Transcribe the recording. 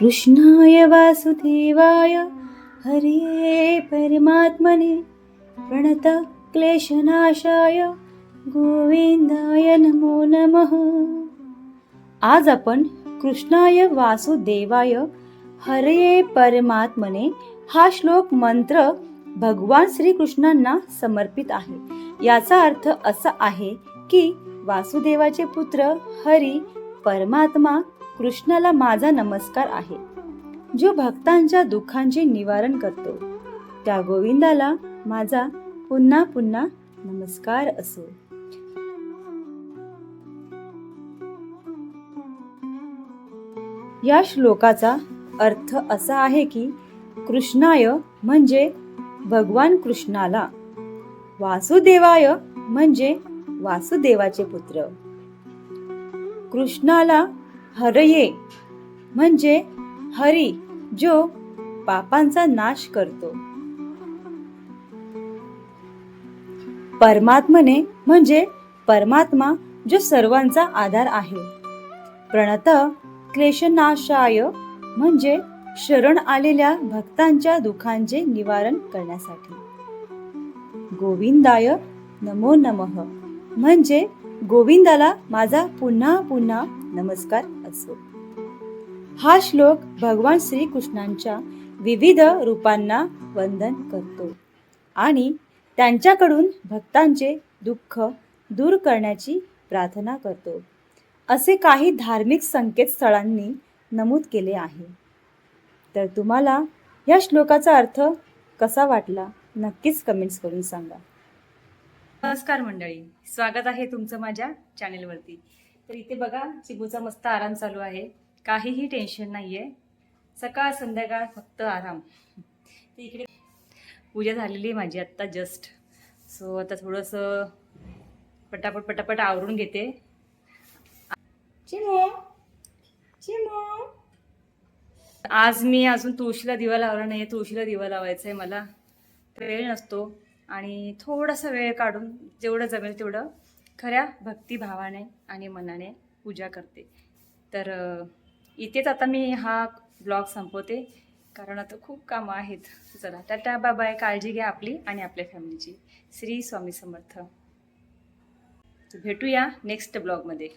कृष्णाय वासुदेवाय हरे परमात्मने प्रणत क्लेशनाशाय गोविंदाय नमो नमः। आज आपण कृष्णाय वासुदेवाय हरे परमात्मने हा श्लोक मंत्र भगवान श्रीकृष्णांना समर्पित आहे. याचा अर्थ असा आहे की वासुदेवाचे पुत्र हरी परमात्मा कृष्णाला माझा नमस्कार आहे जो भक्तांच्या दुःखांचे निवारण करतो. त्या गोविंदाला माझा पुन्हा पुन्हा नमस्कार असो. या श्लोकाचा अर्थ असा आहे की कृष्णाय म्हणजे भगवान कृष्णाला वासुदेवाय म्हणजे वासुदेवाचे पुत्र. कृष्णाला हरये म्हणजे हरी जो पापांचा नाश करतो. परमात्मने म्हणजे परमात्मा जो सर्वांचा आधार आहे. प्रणत क्लेशनाशाय म्हणजे शरण आलेल्या भक्तांच्या दुःखांचे निवारण करण्यासाठी. गोविंदाय नमो नमः. म्हणजे गोविंदाला माझा पुन्हा पुन्हा नमस्कार असो. हा श्लोक भगवान श्रीकृष्णांच्या विविध रूपांना वंदन करतो आणि त्यांच्याकडून भक्तांचे दुःख दूर करण्याची प्रार्थना करतो. असे काही धार्मिक संकेतस्थळांनी नमूद केले आहे. तर तुम्हाला या श्लोकाचा अर्थ कसा वाटला नक्कीच कमेंट्स करून सांगा. नमस्कार मंडळी. स्वागत आहे तुमचं माझ्या चॅनेलवरती. तर इथे बघा चिबूचा मस्त आराम चालू आहे. काहीही टेन्शन नाही आहे सकाळ संध्याकाळ फक्त आराम. तर इकडे पूजा झालेली आहे माझी आत्ता जस्ट सो आता थोडंसं पटापट पटापट आवरून घेते. चिमो चिमो. आज मी अजून तुळशीला दिवा लावला नाही तुळशीला दिवा लावायचा आहे मला. वेळ नसतो. आणि थोडासा वेळ काढून जेवढं जमेल तेवढं खऱ्या भक्तिभावाने आणि मनाने पूजा करते. तर इथेच आता मी हा ब्लॉग संपवते. कारण आता खूप कामं आहेत. चला टाटा बाबाय काळजी घ्या आपली आणि आपल्या फॅमिलीची. श्री स्वामी समर्थ. भेटूया नेक्स्ट ब्लॉगमध्ये.